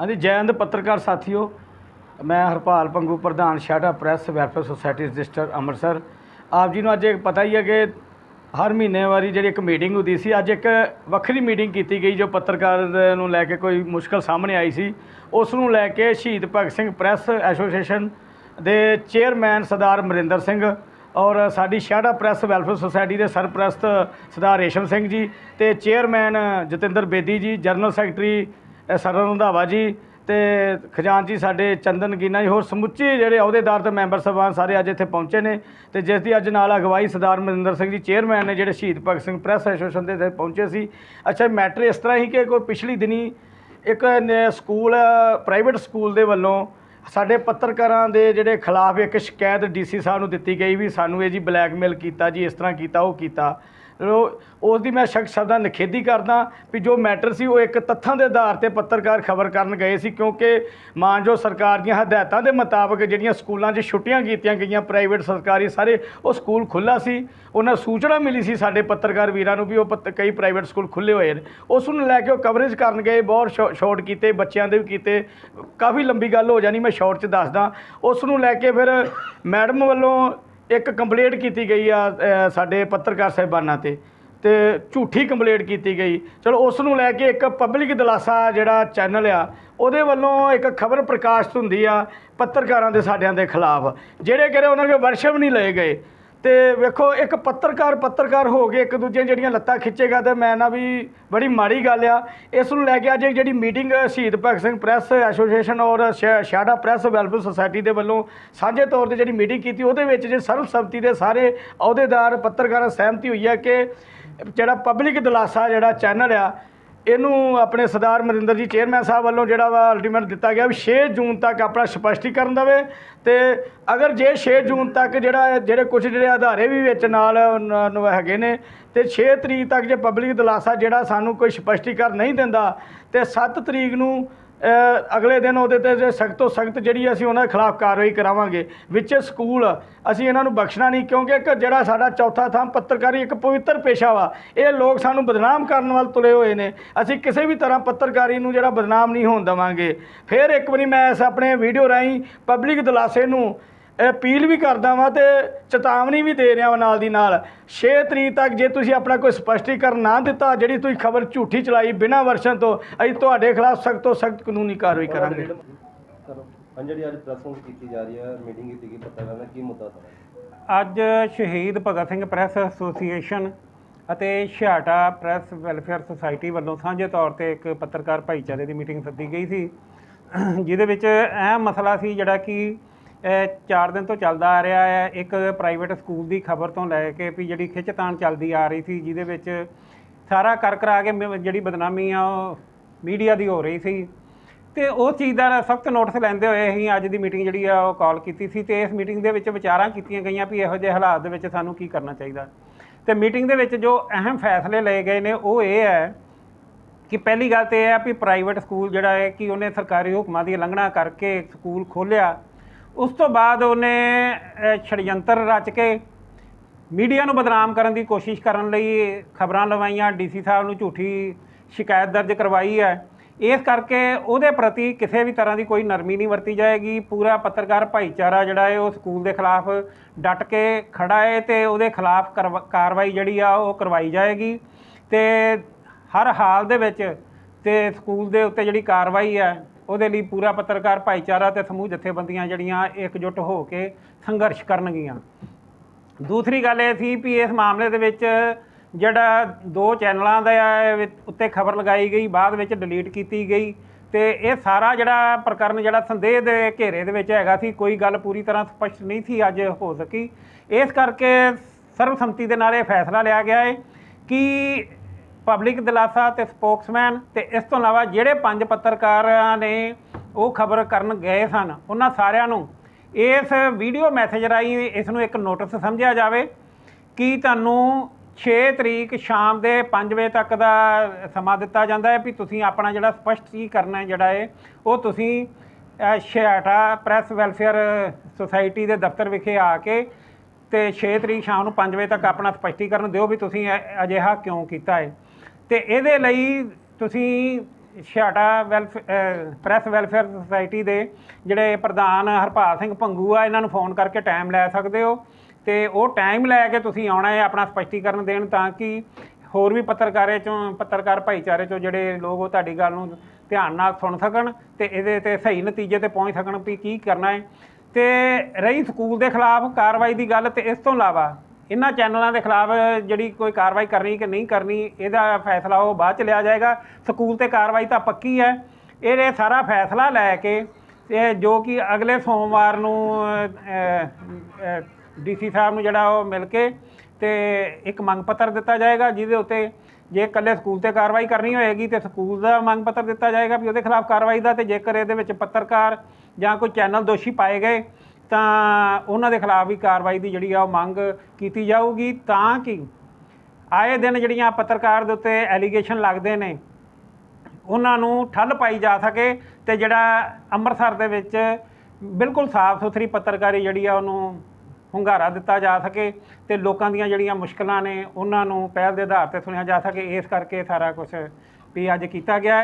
ਹਾਂਜੀ, ਜੈ ਹਿੰਦ ਪੱਤਰਕਾਰ ਸਾਥੀਓ। ਮੈਂ ਹਰਪਾਲ ਪੰਗੂ, ਪ੍ਰਧਾਨ ਸ਼ਾਡਾ press, welfare society register, Amritsar. ਆਪ ਜੀ ਨੂੰ ਅੱਜ ਇੱਕ ਪਤਾ ਹੀ ਹੈ ਕਿ ਹਰ ਮਹੀਨੇ ਵਾਰੀ ਜਿਹੜੀ ਇੱਕ ਮੀਟਿੰਗ ਹੁੰਦੀ ਸੀ, ਅੱਜ ਇੱਕ ਵੱਖਰੀ ਮੀਟਿੰਗ ਕੀਤੀ ਗਈ, ਜੋ ਪੱਤਰਕਾਰ ਨੂੰ ਲੈ ਕੇ ਕੋਈ ਮੁਸ਼ਕਲ ਸਾਹਮਣੇ ਆਈ ਸੀ। ਉਸ ਨੂੰ ਲੈ ਕੇ ਸ਼ਹੀਦ ਭਗਤ ਸਿੰਘ ਪ੍ਰੈਸ ਐਸੋਸੀਏਸ਼ਨ ਦੇ ਚੇਅਰਮੈਨ ਸਰਦਾਰ ਮਰਿੰਦਰ ਸਿੰਘ ਔਰ ਸਾਡੀ ਸ਼ਾਡਾ ਪ੍ਰੈਸ, ਵੈਲਫੇਅਰ ਸੁਸਾਇਟੀ ਦੇ ਸਰਪ੍ਰਸਤ ਸਰਦਾਰ ਰੇਸ਼ਮ ਸਿੰਘ ਜੀ ਤੇ ਚੇਅਰਮੈਨ ਜਤਿੰਦਰ ਬੇਦੀ ਜੀ, ਜਨਰਲ ਸੈਕਟਰੀ ਸਰਨ ਰੰਧਾਵਾ ਜੀ ਤੇ ਖਜ਼ਾਨਚੀ ਸਾਡੇ ਚੰਦਨ ਗੀਨਾ ਜੀ, ਹੋਰ ਸਮੁੱਚੇ ਜਿਹੜੇ ਅਹੁਦੇਦਾਰ ਤੇ ਮੈਂਬਰ ਸਾਹਿਬਾਨ ਸਾਰੇ ਅੱਜ ਇੱਥੇ ਪਹੁੰਚੇ ਨੇ ਤੇ ਜਿਸ ਦੀ ਅੱਜ ਨਾਲ ਅਗਵਾਈ ਸਰਦਾਰ ਮਨਿੰਦਰ ਸਿੰਘ ਜੀ, ਚੇਅਰਮੈਨ ਨੇ ਜਿਹੜੇ ਸ਼ਹੀਦ ਭਗਤ ਸਿੰਘ ਪ੍ਰੈਸ ਐਸੋਸੀਏਸ਼ਨ ਦੇ ਇੱਥੇ ਪਹੁੰਚੇ ਸੀ। ਅੱਛਾ ਮੈਟਰ ਇਸ ਤਰ੍ਹਾਂ ਹੀ ਕਿ ਕੋਈ ਪਿਛਲੀ ਦਿਨੀ ਇੱਕ ਨ- ਸਕੂਲ, ਪ੍ਰਾਈਵੇਟ ਸਕੂਲ ਦੇ ਵੱਲੋਂ ਸਾਡੇ ਪੱਤਰਕਾਰਾਂ ਦੇ ਜਿਹੜੇ ਖਿਲਾਫ ਇੱਕ ਸ਼ਿਕਾਇਤ ਡੀਸੀ ਸਾਹਿਬ ਨੂੰ ਦਿੱਤੀ ਗਈ ਵੀ ਸਾਨੂੰ ਇਹ ਜੀ ਬਲੈਕਮੇਲ ਕੀਤਾ ਜੀ, ਇਸ ਤਰ੍ਹਾਂ ਕੀਤਾ, ਉਹ ਕੀਤਾ। ਉਸ ਦੀ ਮੈਂ ਸ਼ਖਸ ਸ਼ਬਦਾਂ ਨਿਖੇਧੀ ਕਰਦਾ ਵੀ ਜੋ ਮੈਟਰ ਸੀ ਉਹ ਇੱਕ ਤੱਥਾਂ ਦੇ ਆਧਾਰ ਤੇ ਪੱਤਰਕਾਰ ਖਬਰ ਕਰਨ ਗਏ ਸੀ, ਕਿਉਂਕਿ ਮਾਨਜੋ ਸਰਕਾਰ ਦੀਆਂ ਹਦਾਇਤਾਂ ਦੇ ਮੁਤਾਬਕ ਜਿਹੜੀਆਂ ਸਕੂਲਾਂ 'ਚ ਛੁੱਟੀਆਂ ਕੀਤੀਆਂ ਗਈਆਂ, ਪ੍ਰਾਈਵੇਟ, ਸਰਕਾਰੀ ਸਾਰੇ, ਉਹ ਸਕੂਲ ਖੁੱਲਾ ਸੀ। ਉਹਨਾਂ ਸੂਚਨਾ ਮਿਲੀ ਸੀ ਸਾਡੇ ਪੱਤਰਕਾਰ ਵੀਰਾਂ ਨੂੰ ਵੀ ਉਹ ਪੱਤ- ਕਈ ਪ੍ਰਾਈਵੇਟ ਸਕੂਲ ਖੁੱਲੇ ਹੋਏ ਨੇ। ਉਸ ਨੂੰ ਲੈ ਕੇ ਉਹ ਕਵਰੇਜ ਕਰਨ ਗਏ, ਬਹੁਤ ਸ਼ਾਰਟ ਕੀਤੇ, ਬੱਚਿਆਂ ਦੇ ਵੀ ਕੀਤੇ। ਕਾਫੀ ਲੰਬੀ ਗੱਲ ਹੋ ਜਾਣੀ, ਮੈਂ ਸ਼ਾਰਟ 'ਚ ਦੱਸਦਾ। ਉਸ ਨੂੰ ਲੈ ਕੇ ਫਿਰ ਮੈਡਮ ਵੱਲੋਂ ਇੱਕ ਕੰਪਲੇਂਟ ਕੀਤੀ ਗਈ ਆ ਸਾਡੇ ਪੱਤਰਕਾਰ ਸਾਹਿਬਾਨਾਂ ਤੇ ਤੇ ਝੂਠੀ ਕੰਪਲੇਂਟ ਕੀਤੀ ਗਈ। ਚਲੋ, ਉਸ ਨੂੰ ਲੈ ਕੇ ਇੱਕ ਪਬਲਿਕ ਦਿਲਾਸਾ ਜਿਹੜਾ ਚੈਨਲ ਆ, ਉਹਦੇ ਵੱਲੋਂ ਇੱਕ ਖਬਰ ਪ੍ਰਕਾਸ਼ਿਤ ਹੁੰਦੀ ਆ ਪੱਤਰਕਾਰਾਂ ਦੇ ਸਾਡਿਆਂ ਦੇ ਖਿਲਾਫ, ਜਿਹੜੇ ਕਿਹੜੇ ਉਹਨਾਂ ਦੇ ਵਰਸ਼ਵ ਨਹੀਂ ਲਏ ਗਏ। ਤੇ ਵੇਖੋ, ਇੱਕ ਪੱਤਰਕਾਰ ਪੱਤਰਕਾਰ ਹੋ ਕੇ ਇੱਕ ਦੂਜੇ ਜਿਹੜੀਆਂ ਲੱਤਾਂ ਖਿੱਚੇਗਾ ਤੇ ਮੈਂ ਨਾ ਵੀ ਬੜੀ ਮਾੜੀ ਗੱਲ ਆ। ਇਸ ਨੂੰ ਲੈ ਕੇ ਅੱਜ ਜਿਹੜੀ ਮੀਟਿੰਗ ਸ਼ਹੀਦ ਭਗਤ ਸਿੰਘ ਪ੍ਰੈਸ ਐਸੋਸੀਏਸ਼ਨ ਔਰ ਸ਼ਾ- ਸ਼ਾਡਾ ਪ੍ਰੈਸ ਵੈਲਫੇਅਰ ਸੁਸਾਇਟੀ ਦੇ ਵੱਲੋਂ ਸਾਂਝੇ ਤੌਰ ਤੇ ਜਿਹੜੀ ਮੀਟਿੰਗ ਕੀਤੀ, ਉਹਦੇ ਵਿੱਚ ਜੇ ਸਰਬਸੰਮਤੀ ਦੇ ਸਾਰੇ ਅਹੁਦੇਦਾਰ ਪੱਤਰਕਾਰਾਂ ਸਹਿਮਤੀ ਹੋਈ ਹੈ ਕਿ ਜਿਹੜਾ ਪਬਲਿਕ ਦਿਲਾਸਾ ਜਿਹੜਾ ਚੈਨਲ ਆ ਇਹਨੂੰ ਆਪਣੇ ਸਰਦਾਰ ਮਰਿੰਦਰ ਜੀ ਚੇਅਰਮੈਨ ਸਾਹਿਬ ਵੱਲੋਂ ਜਿਹੜਾ ਵਾ ਅਲਟੀਮੇਟ ਦਿੱਤਾ ਗਿਆ ਵੀ 6 ਜੂਨ ਤੱਕ ਆਪਣਾ ਸਪਸ਼ਟੀਕਰਨ ਦੇਵੇ ਤੇ ਅਗਰ ਜੇ 6 ਜੂਨ ਤੱਕ ਜਿਹੜਾ ਜਿਹੜੇ ਕੁਝ ਜਿਹੜੇ ਆਧਾਰੇ ਵੀ ਵਿੱਚ ਨਾਲ ਹੈਗੇ ਨੇ ਤੇ 6 ਤਰੀਕ ਤੱਕ ਜੇ ਪਬਲਿਕ ਦਿਲਾਸਾ ਜਿਹੜਾ ਸਾਨੂੰ ਕੋਈ ਸਪਸ਼ਟੀਕਰਨ ਨਹੀਂ ਦਿੰਦਾ ਤੇ 7 ਤਰੀਕ ਨੂੰ ਅਗਲੇ ਦਿਨ ਉਹਦੇ ਤੇ ਸਖਤ ਤੋਂ ਸਖਤ ਜਿਹੜੀ ਅਸੀਂ ਉਹਨਾਂ ਦੇ ਖਿਲਾਫ ਕਾਰਵਾਈ ਕਰਾਵਾਂਗੇ, ਵਿੱਚ ਸਕੂਲ, ਅਸੀਂ ਇਹਨਾਂ ਨੂੰ ਬਖਸ਼ਣਾ ਨਹੀਂ, ਕਿਉਂਕਿ ਇੱਕ ਜਿਹੜਾ ਸਾਡਾ ਚੌਥਾ ਥਾਂ ਪੱਤਰਕਾਰੀ, ਇੱਕ ਪਵਿੱਤਰ ਪੇਸ਼ਾ ਵਾ, ਇਹ ਲੋਕ ਸਾਨੂੰ ਬਦਨਾਮ ਕਰਨ ਵੱਲ ਤੁਲੇ ਹੋਏ ਨੇ। ਅਸੀਂ ਕਿਸੇ ਵੀ ਤਰ੍ਹਾਂ ਪੱਤਰਕਾਰੀ ਨੂੰ ਜਿਹੜਾ ਬਦਨਾਮ ਨਹੀਂ ਹੋਣ ਦੇਵਾਂਗੇ। ਫਿਰ ਇੱਕ ਵਾਰੀ ਮੈਂ ਇਸ ਆਪਣੇ ਵੀਡੀਓ ਰਾਹੀਂ ਪਬਲਿਕ ਦਿਲਾਸੇ ਨੂੰ ਅਪੀਲ ਵੀ ਕਰਦਾ ਵਾਂ ਤੇ ਚੇਤਾਵਨੀ ਵੀ ਦੇ ਰਿਹਾ ਵਾਂ ਨਾਲ ਦੀ ਨਾਲ। 6 ਤਰੀਕ ਤੱਕ ਜੇ ਤੁਸੀਂ ਆਪਣਾ ਕੋਈ ਸਪਸ਼ਟੀਕਰਨ ਨਾ ਦਿੱਤਾ ਜਿਹੜੀ ਤੁਸੀਂ ਖਬਰ ਝੂਠੀ ਚਲਾਈ ਬਿਨਾਂ ਵਰਸ਼ਨ ਤੋਂ ਅਸੀਂ ਤੁਹਾਡੇ ਖਿਲਾਫ ਸਖਤ ਤੋਂ ਸਖਤ ਕਾਨੂੰਨੀ ਕਾਰਵਾਈ ਕਰਾਂਗੇ। ਜਿਹੜੀ ਅੱਜ ਪ੍ਰੈਸ ਕਾਨਫਰੰਸ ਕੀਤੀ ਜਾ ਰਹੀ ਹੈ ਮੀਟਿੰਗ ਕੀਤੀ ਗਈ ਪੱਤਰਕਾਰਾਂ ਦਾ ਕੀ ਮੁੱਦਾ ਸਰ ਅੱਜ ਸ਼ਹੀਦ ਭਗਤ ਸਿੰਘ ਪ੍ਰੈਸ ਐਸੋਸੀਏਸ਼ਨ ਅਤੇ ਛਿਆਟਾ ਪ੍ਰੈਸ ਵੈਲਫੇਅਰ ਸੁਸਾਇਟੀ ਵੱਲੋਂ ਸਾਂਝੇ ਤੌਰ ਤੇ ਇੱਕ ਪੱਤਰਕਾਰ ਭਾਈਚਾਰੇ ਦੀ ਮੀਟਿੰਗ ਸੱਦੀ ਗਈ ਸੀ। ਜਿਹਦੇ ਵਿੱਚ ਅਹਿਮ ਮਸਲਾ ਸੀ ਜਿਹੜਾ ਕਿ 4 ਦਿਨ ਤੋਂ ਚੱਲਦਾ ਆ ਰਿਹਾ ਹੈ। ਇੱਕ ਪ੍ਰਾਈਵੇਟ ਸਕੂਲ ਦੀ ਖਬਰ ਤੋਂ ਲੈ ਕੇ ਵੀ ਜਿਹੜੀ ਖਿੱਚਤਾਣ ਚੱਲਦੀ ਆ ਰਹੀ ਸੀ, ਜਿਹਦੇ ਵਿੱਚ ਸਾਰਾ ਕਰ ਕਰਾ ਕੇ ਮ- ਜਿਹੜੀ ਬਦਨਾਮੀ ਆ, ਉਹ ਮੀਡੀਆ ਦੀ ਹੋ ਰਹੀ ਸੀ। ਤੇ ਉਹ ਚੀਜ਼ ਦਾ ਸਖਤ ਨੋਟਿਸ ਲੈਂਦੇ ਹੋਏ ਅਸੀਂ ਅੱਜ ਦੀ ਮੀਟਿੰਗ ਜਿਹੜੀ ਆ, ਉਹ ਕਾਲ ਕੀਤੀ ਸੀ ਤੇ ਇਸ ਮੀਟਿੰਗ ਦੇ ਵਿੱਚ ਵਿਚਾਰਾਂ ਕੀਤੀਆਂ ਗਈਆਂ ਵੀ ਇਹੋ ਜਿਹੇ ਹਾਲਾਤ ਦੇ ਵਿੱਚ ਸਾਨੂੰ ਕੀ ਕਰਨਾ ਚਾਹੀਦਾ। ਤੇ ਮੀਟਿੰਗ ਦੇ ਵਿੱਚ ਜੋ ਅਹਿਮ ਫੈਸਲੇ ਲਏ ਗਏ ਨੇ, ਉਹ ਇਹ ਹੈ ਕਿ ਪਹਿਲੀ ਗੱਲ ਤੇ ਇਹ ਹੈ ਵੀ ਪ੍ਰਾਈਵੇਟ ਸਕੂਲ ਜਿਹੜਾ ਹੈ, ਕਿ ਉਹਨੇ ਸਰਕਾਰੀ ਹੁਕਮਾਂ ਦੀ ਉਲੰਘਣਾ ਕਰਕੇ ਸਕੂਲ ਖੋਲ੍ਹਿਆ। ਉਸ ਤੋਂ ਬਾਅਦ ਉਹਨੇ ਛੜਯੰਤਰ ਰਚ ਕੇ ਮੀਡੀਆ ਨੂੰ ਬਦਨਾਮ ਕਰਨ ਦੀ ਕੋਸ਼ਿਸ਼ ਕਰਨ ਲਈ ਖਬਰਾਂ ਲਵਾਈਆਂ। ਡੀਸੀ ਸਾਹਿਬ ਨੂੰ ਝੂਠੀ ਸ਼ਿਕਾਇਤ ਦਰਜ ਕਰਵਾਈ ਹੈ। ਇਸ ਕਰਕੇ ਉਹਦੇ ਪ੍ਰਤੀ ਕਿਸੇ ਵੀ ਤਰ੍ਹਾਂ ਦੀ ਕੋਈ ਨਰਮੀ ਨਹੀਂ ਵਰਤੀ ਜਾਏਗੀ। ਪੂਰਾ ਪੱਤਰਕਾਰ ਭਾਈਚਾਰਾ ਜਿਹੜਾ ਹੈ, ਉਹ ਸਕੂਲ ਦੇ ਖਿਲਾਫ ਡਟ ਕੇ ਖੜਾ ਹੈ ਤੇ ਉਹਦੇ ਖਿਲਾਫ ਕਰਵਾ- ਕਾਰਵਾਈ ਜਿਹੜੀ ਆ, ਉਹ ਕਰਵਾਈ ਜਾਏਗੀ। ਤੇ ਹਰ ਹਾਲ ਦੇ ਵਿੱਚ ਤੇ ਸਕੂਲ ਦੇ ਉੱਤੇ ਜਿਹੜੀ ਕਾਰਵਾਈ ਹੈ ਉਹਦੇ ਲਈ ਪੂਰਾ ਪੱਤਰਕਾਰ ਭਾਈਚਾਰਾ ਤੇ ਸਮੂਹ ਜਥੇਬੰਦੀਆਂ ਜਿਹੜੀਆਂ ਇਕਜੁੱਟ ਹੋ ਕੇ ਸੰਘਰਸ਼ ਕਰਨਗੀਆਂ। ਦੂਸਰੀ ਗੱਲ ਇਹ ਸੀ ਵੀ ਇਸ ਮਾਮਲੇ ਦੇ ਵਿੱਚ ਜਿਹੜਾ ਦੋ ਚੈਨਲਾਂ ਦਾ ਉੱਤੇ ਖਬਰ ਲਗਾਈ ਗਈ, ਬਾਅਦ ਵਿੱਚ ਡਿਲੀਟ ਕੀਤੀ ਗਈ ਤੇ ਇਹ ਸਾਰਾ ਜਿਹੜਾ ਪ੍ਰਕਰਨ, ਜਿਹੜਾ ਸੰਦੇਹ ਦੇ ਘੇਰੇ ਦੇ ਵਿੱਚ ਹੈਗਾ ਸੀ, ਕੋਈ ਗੱਲ ਪੂਰੀ ਤਰ੍ਹਾਂ ਸਪਸ਼ਟ ਨਹੀਂ ਸੀ ਅੱਜ ਹੋ ਸਕੀ। ਇਸ ਕਰਕੇ ਸਰਵਸੰਮਤੀ ਦੇ ਨਾਲ ਇਹ ਫੈਸਲਾ ਲਿਆ ਗਿਆ ਹੈ ਕਿ ਪਬਲਿਕ ਦਿਲਾਸਾ ਤੇ ਸਪੋਕਸਮੈਨ ਤੇ ਇਸ ਤੋਂ ਇਲਾਵਾ ਜਿਹੜੇ ਪੰਜ ਪੱਤਰਕਾਰਾਂ ਨੇ ਉਹ ਖਬਰ ਕਰਨ ਗਏ ਸਨ ਉਹਨਾਂ ਸਾਰਿਆਂ ਨੂੰ ਇਸ ਵੀਡੀਓ ਮੈਸੇਜ ਰਾਹੀਂ ਇਸ ਨੂੰ ਇੱਕ ਨੋਟਿਸ ਸਮਝਿਆ ਜਾਵੇ ਕਿ ਤੁਹਾਨੂੰ 6 ਤਰੀਕ ਸ਼ਾਮ ਦੇ 5 ਵਜੇ ਤੱਕ ਦਾ ਸਮਾਂ ਦਿੱਤਾ ਜਾਂਦਾ ਹੈ ਵੀ ਤੁਸੀਂ ਆਪਣਾ ਜਿਹੜਾ ਸਪਸ਼ਟੀਕਰਨ ਹੈ ਜਿਹੜਾ ਹੈ ਉਹ ਤੁਸੀਂ ਅ, ਛਿਆਟਾ ਪ੍ਰੈਸ ਵੈਲਫੇਅਰ ਸੁਸਾਇਟੀ ਦੇ ਦਫ਼ਤਰ ਵਿਖੇ ਆ ਕੇ ਤੇ 6 ਤਰੀਕ ਸ਼ਾਮ ਨੂੰ 5 ਵਜੇ ਤੱਕ ਆਪਣਾ ਸਪਸ਼ਟੀਕਰਨ ਦਿਓ ਵੀ ਤੁਸੀਂ ਅਜਿਹਾ ਕਿਉਂ ਕੀਤਾ ਹੈ। ਤੇ ਇਹਦੇ ਲਈ ਤੁਸੀਂ ਛਿਆਟਾ ਵੈਲਫ ਪ੍ਰੈਸ ਵੈਲਫੇਅਰ ਸੁਸਾਇਟੀ ਦੇ ਜਿਹੜੇ ਪ੍ਰਧਾਨ ਹਰਪਾਲ ਸਿੰਘ ਪੰਗੂ ਆ, ਇਹਨਾਂ ਨੂੰ ਫੋਨ ਕਰਕੇ ਟਾਈਮ ਲੈ ਸਕਦੇ ਹੋ। ਤੇ ਉਹ ਟਾਈਮ ਲੈ ਕੇ ਤੁਸੀਂ ਆਉਣਾ ਹੈ ਆਪਣਾ ਸਪਸ਼ਟੀਕਰਨ ਦੇਣ ਤਾਂ ਕਿ ਹੋਰ ਵੀ ਪੱਤਰਕਾਰੇ ਚੋਂ, ਪੱਤਰਕਾਰ ਭਾਈਚਾਰੇ ਚੋਂ ਜਿਹੜੇ ਲੋਕ ਉਹ ਤੁਹਾਡੀ ਗੱਲ ਨੂੰ ਧਿਆਨ ਨਾਲ ਸੁਣ ਸਕਣ ਤੇ ਇਹਦੇ ਤੇ ਸਹੀ ਨਤੀਜੇ ਤੇ ਪਹੁੰਚ ਸਕਣ ਵੀ ਕੀ ਕਰਨਾ ਹੈ। ਤੇ ਰਹੀ ਸਕੂਲ ਦੇ ਖਿਲਾਫ ਕਾਰਵਾਈ ਦੀ ਗੱਲ ਤੇ ਇਸ ਤੋਂ ਇਲਾਵਾ ਇਹਨਾਂ ਚੈਨਲਾਂ ਦੇ ਖਿਲਾਫ ਜਿਹੜੀ ਕੋਈ ਕਾਰਵਾਈ ਕਰਨੀ ਕਿ ਨਹੀਂ ਕਰਨੀ, ਇਹਦਾ ਫੈਸਲਾ ਉਹ ਬਾਅਦ ਚ ਲਿਆ ਜਾਏਗਾ। ਸਕੂਲ ਤੇ ਕਾਰਵਾਈ ਤਾਂ ਪੱਕੀ ਹੈ। ਇਹ ਸਾਰਾ ਫੈਸਲਾ ਲੈ ਕੇ ਤੇ ਜੋ ਕਿ ਅਗਲੇ ਸੋਮਵਾਰ ਨੂੰ ਡੀਸੀ ਸਾਹਿਬ ਨੂੰ ਜਿਹੜਾ ਉਹ ਮਿਲ ਕੇ ਤੇ ਇੱਕ ਮੰਗ ਪੱਤਰ ਦਿੱਤਾ ਜਾਏਗਾ, ਜਿਹਦੇ ਉੱਤੇ ਜੇ ਇਕੱਲੇ ਸਕੂਲ ਤੇ ਕਾਰਵਾਈ ਕਰਨੀ ਹੋਏਗੀ ਤੇ ਸਕੂਲ ਦਾ ਮੰਗ ਪੱਤਰ ਦਿੱਤਾ ਜਾਏਗਾ ਵੀ ਉਹਦੇ ਖਿਲਾਫ ਕਾਰਵਾਈ ਦਾ ਤੇ ਜੇਕਰ ਇਹਦੇ ਵਿੱਚ ਪੱਤਰਕਾਰ ਜਾਂ ਕੋਈ ਚੈਨਲ ਦੋਸ਼ੀ ਪਾਏ ਗਏ ਤਾਂ ਉਹਨਾਂ ਦੇ ਖਿਲਾਫ ਵੀ ਕਾਰਵਾਈ ਦੀ ਜਿਹੜੀ ਆ ਉਹ ਮੰਗ ਕੀਤੀ ਜਾਊਗੀ, ਤਾਂ ਕਿ ਆਏ ਦਿਨ ਜਿਹੜੀਆਂ ਪੱਤਰਕਾਰ ਦੇ ਉੱਤੇ ਐਲੀਗੇਸ਼ਨ ਲੱਗਦੇ ਨੇ, ਉਹਨਾਂ ਨੂੰ ਠੱਲ ਪਾਈ ਜਾ ਸਕੇ ਤੇ ਜਿਹੜਾ ਅੰਮ੍ਰਿਤਸਰ ਦੇ ਵਿੱਚ ਬਿਲਕੁਲ ਸਾਫ਼ ਸੁਥਰੀ ਪੱਤਰਕਾਰੀ ਜਿਹੜੀ ਆ ਉਹਨੂੰ ਹੁੰਗਾਰਾ ਦਿੱਤਾ ਜਾ ਸਕੇ ਤੇ ਲੋਕਾਂ ਦੀਆਂ ਜਿਹੜੀਆਂ ਮੁਸ਼ਕਲਾਂ ਨੇ ਉਹਨਾਂ ਨੂੰ ਪਹਿਲ ਦੇ ਆਧਾਰ ਤੇ ਸੁਣਿਆ ਜਾ ਸਕੇ, ਇਸ ਕਰਕੇ ਸਾਰਾ ਕੁਝ ਵੀ ਅੱਜ ਕੀਤਾ ਗਿਆ ਹੈ।